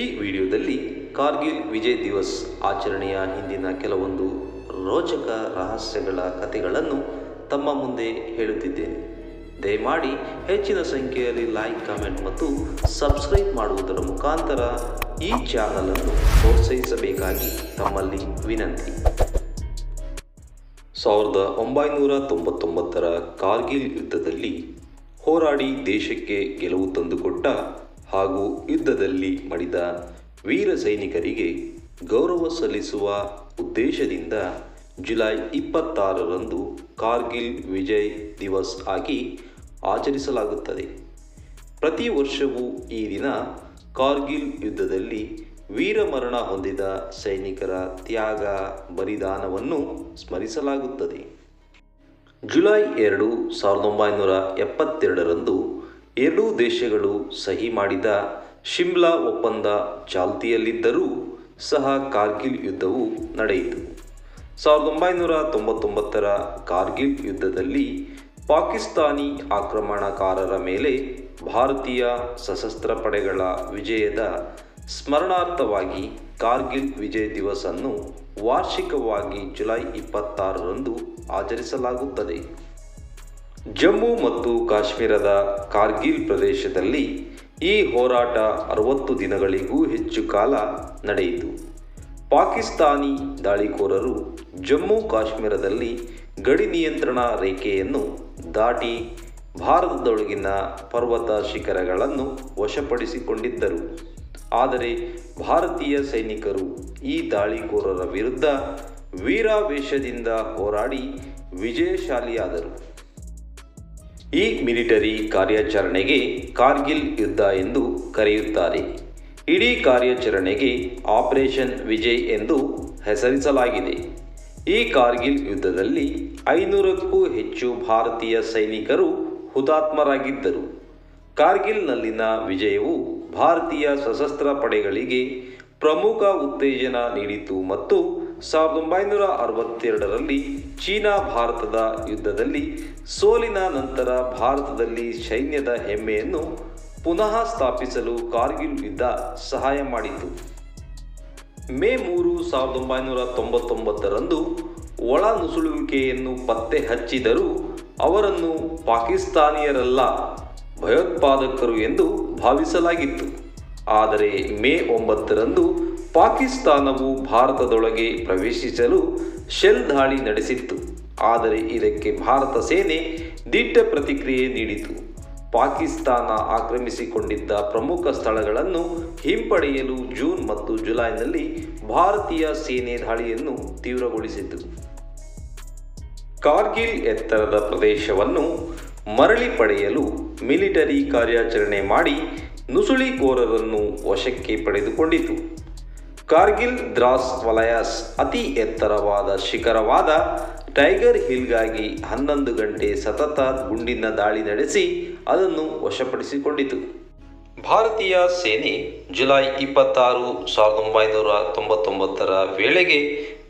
ಈ ವಿಡಿಯೋದಲ್ಲಿ ಕಾರ್ಗಿಲ್ ವಿಜಯ್ ದಿವಸ್ ಆಚರಣೆಯ ಹಿಂದಿನ ಕೆಲವೊಂದು ರೋಚಕ ರಹಸ್ಯಗಳ ಕಥೆಗಳನ್ನು ತಮ್ಮ ಮುಂದೆ ಹೇಳುತ್ತಿದ್ದೇನೆ. ದಯಮಾಡಿ ಹೆಚ್ಚಿನ ಸಂಖ್ಯೆಯಲ್ಲಿ ಲೈಕ್ ಕಮೆಂಟ್ ಮತ್ತು ಸಬ್ಸ್ಕ್ರೈಬ್ ಮಾಡುವುದರ ಮುಖಾಂತರ ಈ ಚಾನಲನ್ನು ಪ್ರೋತ್ಸಾಹಿಸಬೇಕಾಗಿ ತಮ್ಮಲ್ಲಿ ವಿನಂತಿ. ಸಾವಿರದ ಒಂಬೈನೂರ ತೊಂಬತ್ತೊಂಬತ್ತರ ಕಾರ್ಗಿಲ್ ಯುದ್ಧದಲ್ಲಿ ಹೋರಾಡಿ ದೇಶಕ್ಕೆ ಗೆಲುವು ತಂದುಕೊಟ್ಟ ಹಾಗೂ ಯುದ್ಧದಲ್ಲಿ ಮಡಿದ ವೀರ ಸೈನಿಕರಿಗೆ ಗೌರವ ಸಲ್ಲಿಸುವ ಉದ್ದೇಶದಿಂದ ಜುಲೈ ಇಪ್ಪತ್ತಾರರಂದು ಕಾರ್ಗಿಲ್ ವಿಜಯ್ ದಿವಸ್ ಆಗಿ ಆಚರಿಸಲಾಗುತ್ತದೆ. ಪ್ರತಿ ವರ್ಷವೂ ಈ ದಿನ ಕಾರ್ಗಿಲ್ ಯುದ್ಧದಲ್ಲಿ ವೀರಮರಣ ಹೊಂದಿದ ಸೈನಿಕರ ತ್ಯಾಗ ಬಲಿದಾನವನ್ನು ಸ್ಮರಿಸಲಾಗುತ್ತದೆ. ಜುಲೈ ಎರಡು ಸಾವಿರದ ಒಂಬೈನೂರ ಎಪ್ಪತ್ತೆರಡರಂದು ಎರಡೂ ದೇಶಗಳು ಸಹಿ ಮಾಡಿದ ಶಿಮ್ಲಾ ಒಪ್ಪಂದ ಚಾಲ್ತಿಯಲ್ಲಿದ್ದರೂ ಸಹ ಕಾರ್ಗಿಲ್ ಯುದ್ಧವು ನಡೆಯಿತು. ಸಾವಿರದ ಒಂಬೈನೂರ ತೊಂಬತ್ತೊಂಬತ್ತರ ಕಾರ್ಗಿಲ್ ಯುದ್ಧದಲ್ಲಿ ಪಾಕಿಸ್ತಾನಿ ಆಕ್ರಮಣಕಾರರ ಮೇಲೆ ಭಾರತೀಯ ಸಶಸ್ತ್ರ ಪಡೆಗಳ ವಿಜಯದ ಸ್ಮರಣಾರ್ಥವಾಗಿ ಕಾರ್ಗಿಲ್ ವಿಜಯ ದಿವಸ್ ಅನ್ನು ವಾರ್ಷಿಕವಾಗಿ ಜುಲೈ ಇಪ್ಪತ್ತಾರರಂದು ಆಚರಿಸಲಾಗುತ್ತದೆ. ಜಮ್ಮು ಮತ್ತು ಕಾಶ್ಮೀರದ ಕಾರ್ಗಿಲ್ ಪ್ರದೇಶದಲ್ಲಿ ಈ ಹೋರಾಟ ಅರವತ್ತು ದಿನಗಳಿಗೂ ಹೆಚ್ಚು ಕಾಲ ನಡೆಯಿತು. ಪಾಕಿಸ್ತಾನಿ ದಾಳಿಕೋರರು ಜಮ್ಮು ಕಾಶ್ಮೀರದಲ್ಲಿ ಗಡಿ ನಿಯಂತ್ರಣ ರೇಖೆಯನ್ನು ದಾಟಿ ಭಾರತದೊಳಗಿನ ಪರ್ವತ ಶಿಖರಗಳನ್ನು ವಶಪಡಿಸಿಕೊಂಡಿದ್ದರು. ಆದರೆ ಭಾರತೀಯ ಸೈನಿಕರು ಈ ದಾಳಿಕೋರರ ವಿರುದ್ಧ ವೀರಾವೇಶದಿಂದ ಹೋರಾಡಿ ವಿಜಯಶಾಲಿಯಾದರು. ಈ ಮಿಲಿಟರಿ ಕಾರ್ಯಾಚರಣೆಗೆ ಕಾರ್ಗಿಲ್ ಯುದ್ಧ ಎಂದು ಕರೆಯುತ್ತಾರೆ. ಇಡೀ ಕಾರ್ಯಾಚರಣೆಗೆ ಆಪರೇಷನ್ ವಿಜಯ್ ಎಂದು ಹೆಸರಿಸಲಾಗಿದೆ. ಈ ಕಾರ್ಗಿಲ್ ಯುದ್ಧದಲ್ಲಿ ಐನೂರಕ್ಕೂ ಹೆಚ್ಚು ಭಾರತೀಯ ಸೈನಿಕರು ಹುತಾತ್ಮರಾಗಿದ್ದರು. ಕಾರ್ಗಿಲ್ನಲ್ಲಿನ ವಿಜಯವು ಭಾರತೀಯ ಸಶಸ್ತ್ರ ಪಡೆಗಳಿಗೆ ಪ್ರಮುಖ ಉತ್ತೇಜನ ನೀಡಿತು ಮತ್ತು ಸಾವಿರದ ಒಂಬೈನೂರ ಅರವತ್ತೆರಡರಲ್ಲಿ ಚೀನಾ ಭಾರತದ ಯುದ್ಧದಲ್ಲಿ ಸೋಲಿನ ನಂತರ ಭಾರತದಲ್ಲಿ ಸೈನ್ಯದ ಹೆಮ್ಮೆಯನ್ನು ಪುನಃ ಸ್ಥಾಪಿಸಲು ಕಾರ್ಗಿಲ್ ಯುದ್ಧ ಸಹಾಯ ಮಾಡಿತು. ಮೇ ಮೂರು ಸಾವಿರದ ಒಂಬೈನೂರ ತೊಂಬತ್ತೊಂಬತ್ತರಂದು ಒಳ ನುಸುಳುವಿಕೆಯನ್ನು ಪತ್ತೆ ಹಚ್ಚಿದರೂ ಅವರನ್ನು ಪಾಕಿಸ್ತಾನಿಯರಲ್ಲ ಭಯೋತ್ಪಾದಕರು ಎಂದು ಭಾವಿಸಲಾಗಿತ್ತು. ಆದರೆ ಮೇ ಒಂಬತ್ತರಂದು ಪಾಕಿಸ್ತಾನವು ಭಾರತದೊಳಗೆ ಪ್ರವೇಶಿಸಲು ಶೆಲ್ ದಾಳಿ ನಡೆಸಿತ್ತು. ಆದರೆ ಇದಕ್ಕೆ ಭಾರತ ಸೇನೆ ದಿಟ್ಟ ಪ್ರತಿಕ್ರಿಯೆ ನೀಡಿತು. ಪಾಕಿಸ್ತಾನ ಆಕ್ರಮಿಸಿಕೊಂಡಿದ್ದ ಪ್ರಮುಖ ಸ್ಥಳಗಳನ್ನು ಹಿಂಪಡೆಯಲು ಜೂನ್ ಮತ್ತು ಜುಲೈನಲ್ಲಿ ಭಾರತೀಯ ಸೇನೆ ದಾಳಿಯನ್ನು ತೀವ್ರಗೊಳಿಸಿತು ಕಾರ್ಗಿಲ್ ಎತ್ತರದ ಪ್ರದೇಶವನ್ನು ಮರಳಿ ಪಡೆಯಲು ಮಿಲಿಟರಿ ಕಾರ್ಯಾಚರಣೆ ಮಾಡಿ ನುಸುಳಿಕೋರರನ್ನು ವಶಕ್ಕೆ ಪಡೆದುಕೊಂಡಿತು. ಕಾರ್ಗಿಲ್ ದ್ರಾಸ್ ವಲಯಸ್ ಅತಿ ಎತ್ತರವಾದ ಶಿಖರವಾದ ಟೈಗರ್ ಹಿಲ್ಗಾಗಿ ಹನ್ನೊಂದು ಗಂಟೆ ಸತತ ಗುಂಡಿನ ದಾಳಿ ನಡೆಸಿ ಅದನ್ನು ವಶಪಡಿಸಿಕೊಂಡಿತು. ಭಾರತೀಯ ಸೇನೆ ಜುಲೈ ಇಪ್ಪತ್ತಾರು ಸಾವಿರದ ಒಂಬೈನೂರ ತೊಂಬತ್ತೊಂಬತ್ತರ ವೇಳೆಗೆ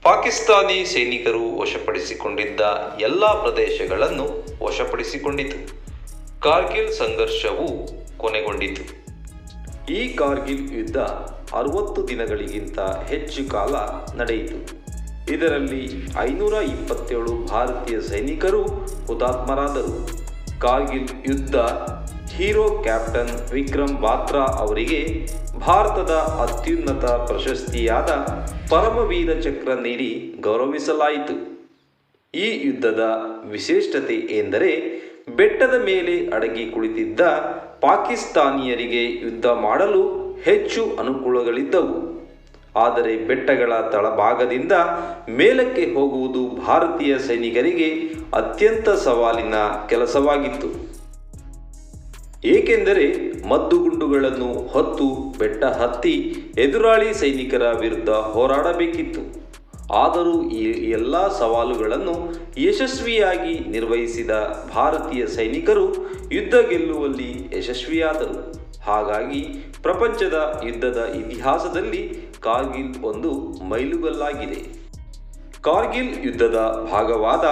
ಪಾಕಿಸ್ತಾನಿ ಸೈನಿಕರು ವಶಪಡಿಸಿಕೊಂಡಿದ್ದ ಎಲ್ಲ ಪ್ರದೇಶಗಳನ್ನು ವಶಪಡಿಸಿಕೊಂಡಿತು. ಕಾರ್ಗಿಲ್ ಸಂಘರ್ಷವು ಕೊನೆಗೊಂಡಿತು. ಈ ಕಾರ್ಗಿಲ್ ಯುದ್ಧ ಅರವತ್ತು ದಿನಗಳಿಗಿಂತ ಹೆಚ್ಚು ಕಾಲ ನಡೆಯಿತು. ಇದರಲ್ಲಿ ಐನೂರ ಇಪ್ಪತ್ತೇಳು ಭಾರತೀಯ ಸೈನಿಕರು ಹುತಾತ್ಮರಾದರು. ಕಾರ್ಗಿಲ್ ಯುದ್ಧ, ಹೀರೋ ಕ್ಯಾಪ್ಟನ್ ವಿಕ್ರಮ್ ಬಾತ್ರಾ ಅವರಿಗೆ ಭಾರತದ ಅತ್ಯುನ್ನತ ಪ್ರಶಸ್ತಿಯಾದ ಪರಮವೀರ ಚಕ್ರ ನೀಡಿ ಗೌರವಿಸಲಾಯಿತು. ಈ ಯುದ್ಧದ ವಿಶೇಷತೆ ಎಂದರೆ ಬೆಟ್ಟದ ಮೇಲೆ ಅಡಗಿ ಕುಳಿತಿದ್ದ ಪಾಕಿಸ್ತಾನಿಯರಿಗೆ ಯುದ್ಧ ಮಾಡಲು ಹೆಚ್ಚು ಅನುಕೂಲಗಳಿದ್ದವು. ಆದರೆ ಬೆಟ್ಟಗಳ ತಳಭಾಗದಿಂದ ಮೇಲಕ್ಕೆ ಹೋಗುವುದು ಭಾರತೀಯ ಸೈನಿಕರಿಗೆ ಅತ್ಯಂತ ಸವಾಲಿನ ಕೆಲಸವಾಗಿತ್ತು. ಏಕೆಂದರೆ ಮದ್ದುಗುಂಡುಗಳನ್ನು ಹೊತ್ತು ಬೆಟ್ಟ ಹತ್ತಿ ಎದುರಾಳಿ ಸೈನಿಕರ ವಿರುದ್ಧ ಹೋರಾಡಬೇಕಿತ್ತು. ಆದರೂ ಈ ಎಲ್ಲ ಸವಾಲುಗಳನ್ನು ಯಶಸ್ವಿಯಾಗಿ ನಿರ್ವಹಿಸಿದ ಭಾರತೀಯ ಸೈನಿಕರು ಯುದ್ಧ ಗೆಲ್ಲುವಲ್ಲಿ ಯಶಸ್ವಿಯಾದರು. ಹಾಗಾಗಿ ಪ್ರಪಂಚದ ಯುದ್ಧದ ಇತಿಹಾಸದಲ್ಲಿ ಕಾರ್ಗಿಲ್ ಒಂದು ಮೈಲುಗಲ್ಲಾಗಿದೆ. ಕಾರ್ಗಿಲ್ ಯುದ್ಧದ ಭಾಗವಾದ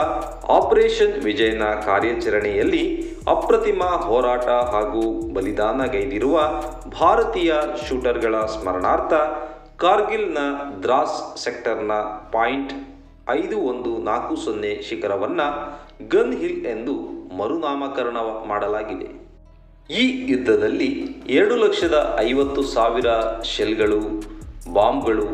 ಆಪರೇಷನ್ ವಿಜಯನ ಕಾರ್ಯಾಚರಣೆಯಲ್ಲಿ ಅಪ್ರತಿಮ ಹೋರಾಟ ಹಾಗೂ ಬಲಿದಾನಗೈದಿರುವ ಭಾರತೀಯ ಶೂಟರ್ಗಳ ಸ್ಮರಣಾರ್ಥ ಕಾರ್ಗಿಲ್ನ ದ್ರಾಸ್ ಸೆಕ್ಟರ್ನ ಪಾಯಿಂಟ್ ಐದು ಒಂದು ನಾಲ್ಕು ಸೊನ್ನೆ ಶಿಖರವನ್ನು ಗನ್ ಹಿಲ್ ಎಂದು ಮರುನಾಮಕರಣ ಮಾಡಲಾಗಿದೆ. ಈ ಯುದ್ಧದಲ್ಲಿ ಎರಡು ಲಕ್ಷದ ಐವತ್ತು ಸಾವಿರ ಶೆಲ್ಗಳು, ಬಾಂಬ್ಗಳು,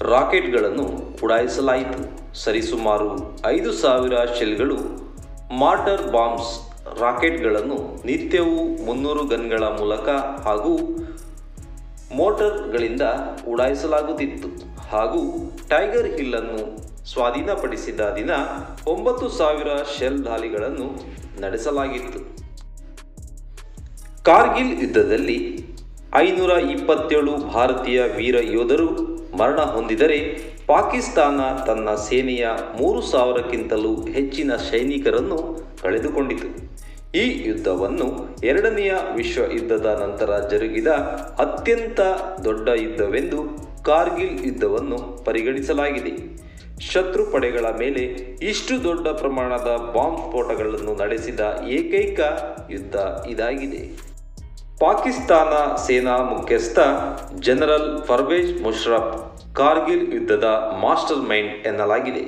ರಾಕೆಟ್ಗಳನ್ನು ಉಡಾಯಿಸಲಾಯಿತು. ಸರಿಸುಮಾರು ಐದು ಸಾವಿರ ಶೆಲ್ಗಳು, ಮಾರ್ಟರ್ ಬಾಂಬ್ಸ್ ರಾಕೆಟ್ಗಳನ್ನು ನಿತ್ಯವೂ ಮುನ್ನೂರು ಗನ್ಗಳ ಮೂಲಕ ಹಾಗೂ ಮೋಟರ್ಗಳಿಂದ ಉಡಾಯಿಸಲಾಗುತ್ತಿತ್ತು. ಹಾಗೂ ಟೈಗರ್ ಹಿಲ್ಲನ್ನು ಸ್ವಾಧೀನಪಡಿಸಿದ ದಿನ ಒಂಬತ್ತು ಸಾವಿರ ಶೆಲ್ ದಾಳಿಗಳನ್ನು ನಡೆಸಲಾಗಿತ್ತು. ಕಾರ್ಗಿಲ್ ಯುದ್ಧದಲ್ಲಿ ಐನೂರ ಇಪ್ಪತ್ತೇಳು ಭಾರತೀಯ ವೀರ ಯೋಧರು ಮರಣ ಹೊಂದಿದರೆ ಪಾಕಿಸ್ತಾನ ತನ್ನ ಸೇನೆಯ ಮೂರು ಸಾವಿರಕ್ಕಿಂತಲೂ ಹೆಚ್ಚಿನ ಸೈನಿಕರನ್ನು ಕಳೆದುಕೊಂಡಿತು. ಈ ಯುದ್ಧವನ್ನು ಎರಡನೆಯ ವಿಶ್ವ ಯುದ್ಧದ ನಂತರ ಜರುಗಿದ ಅತ್ಯಂತ ದೊಡ್ಡ ಯುದ್ಧವೆಂದು ಕಾರ್ಗಿಲ್ ಯುದ್ಧವನ್ನು ಪರಿಗಣಿಸಲಾಗಿದೆ. ಶತ್ರು ಪಡೆಗಳ ಮೇಲೆ ಇಷ್ಟು ದೊಡ್ಡ ಪ್ರಮಾಣದ ಬಾಂಬ್ ಸ್ಫೋಟಗಳನ್ನು ನಡೆಸಿದ ಏಕೈಕ ಯುದ್ಧ ಇದಾಗಿದೆ. ಪಾಕಿಸ್ತಾನ ಸೇನಾ ಮುಖ್ಯಸ್ಥ ಜನರಲ್ ಫರ್ವೇಜ್ ಮುಷರಫ್ ಕಾರ್ಗಿಲ್ ಯುದ್ಧದ ಮಾಸ್ಟರ್ ಮೈಂಡ್ ಎನ್ನಲಾಗಿದೆ.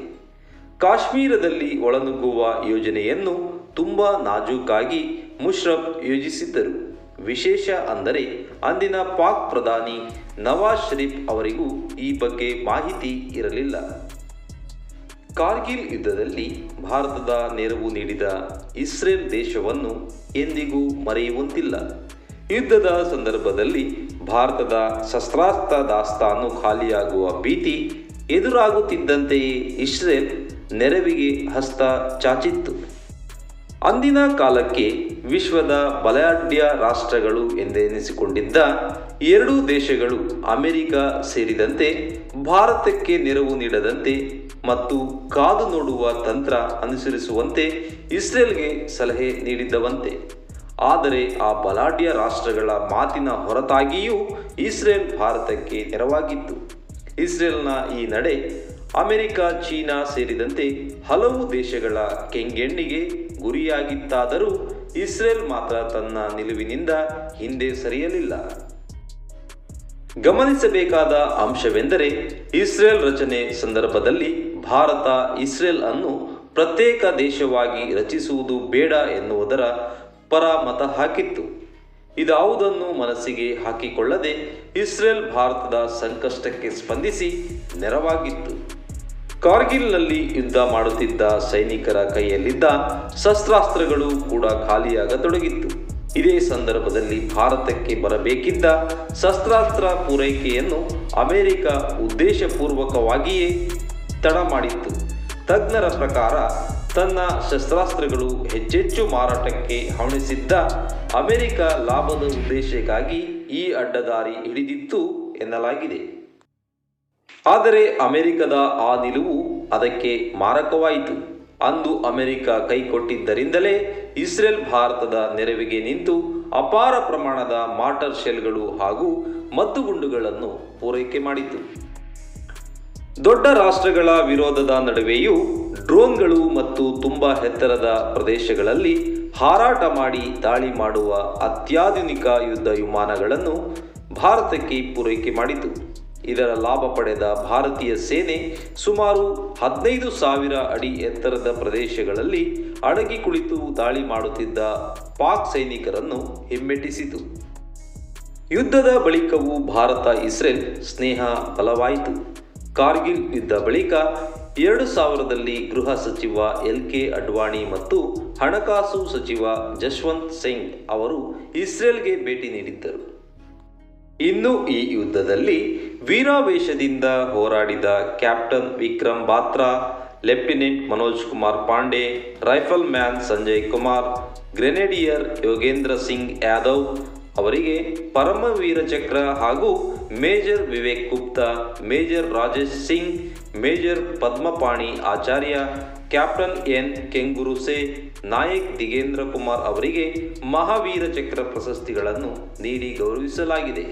ಕಾಶ್ಮೀರದಲ್ಲಿ ಒಳನುಗ್ಗುವ ಯೋಜನೆಯನ್ನು ತುಂಬ ನಾಜೂಕಾಗಿ ಮುಷರಫ್ ಯೋಜಿಸಿದ್ದರು. ವಿಶೇಷ ಅಂದರೆ ಅಂದಿನ ಪಾಕ್ ಪ್ರಧಾನಿ ನವಾಜ್ ಶರೀಫ್ ಅವರಿಗೂ ಈ ಬಗ್ಗೆ ಮಾಹಿತಿ ಇರಲಿಲ್ಲ. ಕಾರ್ಗಿಲ್ ಯುದ್ಧದಲ್ಲಿ ಭಾರತದ ನೆರವು ನೀಡಿದ ಇಸ್ರೇಲ್ ದೇಶವನ್ನು ಎಂದಿಗೂ ಮರೆಯುವಂತಿಲ್ಲ. ಯುದ್ಧದ ಸಂದರ್ಭದಲ್ಲಿ ಭಾರತದ ಶಸ್ತ್ರಾಸ್ತ್ರ ದಾಸ್ತಾನು ಖಾಲಿಯಾಗುವ ಭೀತಿ ಎದುರಾಗುತ್ತಿದ್ದಂತೆಯೇ ಇಸ್ರೇಲ್ ನೆರವಿಗೆ ಹಸ್ತ ಚಾಚಿತ್ತು. ಅಂದಿನ ಕಾಲಕ್ಕೆ ವಿಶ್ವದ ಬಲಾಢ್ಯ ರಾಷ್ಟ್ರಗಳು ಎಂದೆನಿಸಿಕೊಂಡಿದ್ದ ಎರಡೂ ದೇಶಗಳು ಅಮೆರಿಕ ಸೇರಿದಂತೆ ಭಾರತಕ್ಕೆ ನೆರವು ನೀಡದಂತೆ ಮತ್ತು ಕಾದು ನೋಡುವ ತಂತ್ರ ಅನುಸರಿಸುವಂತೆ ಇಸ್ರೇಲ್ಗೆ ಸಲಹೆ ನೀಡಿದ್ದವಂತೆ. ಆದರೆ ಆ ಬಲಾಢ್ಯ ರಾಷ್ಟ್ರಗಳ ಮಾತಿನ ಹೊರತಾಗಿಯೂ ಇಸ್ರೇಲ್ ಭಾರತಕ್ಕೆ ನೆರವಾಗಿತ್ತು. ಇಸ್ರೇಲ್ನ ಈ ನಡೆ ಅಮೆರಿಕ, ಚೀನಾ ಸೇರಿದಂತೆ ಹಲವು ದೇಶಗಳ ಕೆಂಗೆಣ್ಣಿಗೆ ಗುರಿಯಾಗಿತ್ತಾದರೂ ಇಸ್ರೇಲ್ ಮಾತ್ರ ತನ್ನ ನಿಲುವಿನಿಂದ ಹಿಂದೆ ಸರಿಯಲಿಲ್ಲ. ಗಮನಿಸಬೇಕಾದ ಅಂಶವೆಂದರೆ ಇಸ್ರೇಲ್ ರಚನೆ ಸಂದರ್ಭದಲ್ಲಿ ಭಾರತ ಇಸ್ರೇಲ್ ಅನ್ನು ಪ್ರತ್ಯೇಕ ದೇಶವಾಗಿ ರಚಿಸುವುದು ಬೇಡ ಎನ್ನುವುದರ ಪರ ಮತ ಹಾಕಿತ್ತು. ಇದಾವುದನ್ನು ಮನಸ್ಸಿಗೆ ಹಾಕಿಕೊಳ್ಳದೆ ಇಸ್ರೇಲ್ ಭಾರತದ ಸಂಕಷ್ಟಕ್ಕೆ ಸ್ಪಂದಿಸಿ ನೆರವಾಗಿತ್ತು. ಕಾರ್ಗಿಲ್ನಲ್ಲಿ ಯುದ್ಧ ಮಾಡುತ್ತಿದ್ದ ಸೈನಿಕರ ಕೈಯಲ್ಲಿದ್ದ ಶಸ್ತ್ರಾಸ್ತ್ರಗಳು ಕೂಡ ಖಾಲಿಯಾಗತೊಡಗಿತ್ತು. ಇದೇ ಸಂದರ್ಭದಲ್ಲಿ ಭಾರತಕ್ಕೆ ಬರಬೇಕಿದ್ದ ಶಸ್ತ್ರಾಸ್ತ್ರ ಪೂರೈಕೆಯನ್ನು ಅಮೆರಿಕ ಉದ್ದೇಶಪೂರ್ವಕವಾಗಿಯೇ ತಡ ಮಾಡಿತ್ತು. ತಜ್ಞರ ಪ್ರಕಾರ ತನ್ನ ಶಸ್ತ್ರಾಸ್ತ್ರಗಳು ಹೆಚ್ಚೆಚ್ಚು ಮಾರಾಟಕ್ಕೆ ಹವಣಿಸಿದ್ದ ಅಮೆರಿಕ ಲಾಭದ ಉದ್ದೇಶಕ್ಕಾಗಿ ಈ ಅಡ್ಡದಾರಿ ಹಿಡಿದಿತ್ತು ಎನ್ನಲಾಗಿದೆ. ಆದರೆ ಅಮೆರಿಕದ ಆ ನಿಲುವು ಅದಕ್ಕೆ ಮಾರಕವಾಯಿತು. ಅಂದು ಅಮೆರಿಕ ಕೈಕೊಟ್ಟಿದ್ದರಿಂದಲೇ ಇಸ್ರೇಲ್ ಭಾರತದ ನೆರವಿಗೆ ನಿಂತು ಅಪಾರ ಪ್ರಮಾಣದ ಮಾರ್ಟರ್ ಶೆಲ್ಗಳು ಹಾಗೂ ಮದ್ದುಗುಂಡುಗಳನ್ನು ಪೂರೈಕೆ ಮಾಡಿತು. ದೊಡ್ಡ ರಾಷ್ಟ್ರಗಳ ವಿರೋಧದ ನಡುವೆಯೂ ಡ್ರೋನ್ಗಳು ಮತ್ತು ತುಂಬ ಎತ್ತರದ ಪ್ರದೇಶಗಳಲ್ಲಿ ಹಾರಾಟ ಮಾಡಿ ದಾಳಿ ಮಾಡುವ ಅತ್ಯಾಧುನಿಕ ಯುದ್ಧ ವಿಮಾನಗಳನ್ನು ಭಾರತಕ್ಕೆ ಪೂರೈಕೆ ಮಾಡಿತು. ಇದರ ಲಾಭ ಪಡೆದ ಭಾರತೀಯ ಸೇನೆ ಸುಮಾರು ಹದಿನೈದು ಸಾವಿರ ಅಡಿ ಎತ್ತರದ ಪ್ರದೇಶಗಳಲ್ಲಿ ಅಡಗಿ ಕುಳಿತು ದಾಳಿ ಮಾಡುತ್ತಿದ್ದ ಪಾಕ್ ಸೈನಿಕರನ್ನು ಹಿಮ್ಮೆಟ್ಟಿಸಿತು. ಯುದ್ಧದ ಬಳಿಕವೂ ಭಾರತ ಇಸ್ರೇಲ್ ಸ್ನೇಹ ಬಲವಾಯಿತು. ಕಾರ್ಗಿಲ್ ಯುದ್ಧ ಬಳಿಕ ಎರಡು ಸಾವಿರದಲ್ಲಿ ಗೃಹ ಸಚಿವ ಎಲ್ ಕೆ ಅಡ್ವಾಣಿ ಮತ್ತು ಹಣಕಾಸು ಸಚಿವ ಜಶ್ವಂತ್ ಸಿಂಗ್ ಅವರು ಇಸ್ರೇಲ್ಗೆ ಭೇಟಿ ನೀಡಿದ್ದರು. ಇನ್ನು ಈ ಯುದ್ಧದಲ್ಲಿ ವೀರಾವೇಶದಿಂದ ಹೋರಾಡಿದ captain Vikram Batra, lieutenant Manoj Kumar Pandey, rifleman Sanjay Kumar, grenadier Yogendra Singh Yadav, ಅವರಿಗೆ ಪರಮವೀರ ಚಕ್ರ ಹಾಗೂ major Vivek Gupta, major Rajesh Singh major Padmapani Acharya captain N Kenguruse, Naik Digendra Kumar ಅವರಿಗೆ ಮಹಾವೀರ ಚಕ್ರ ಪ್ರಶಸ್ತಿಗಳನ್ನು ನೀಡಿ ಗೌರವಿಸಲಾಗಿದೆ.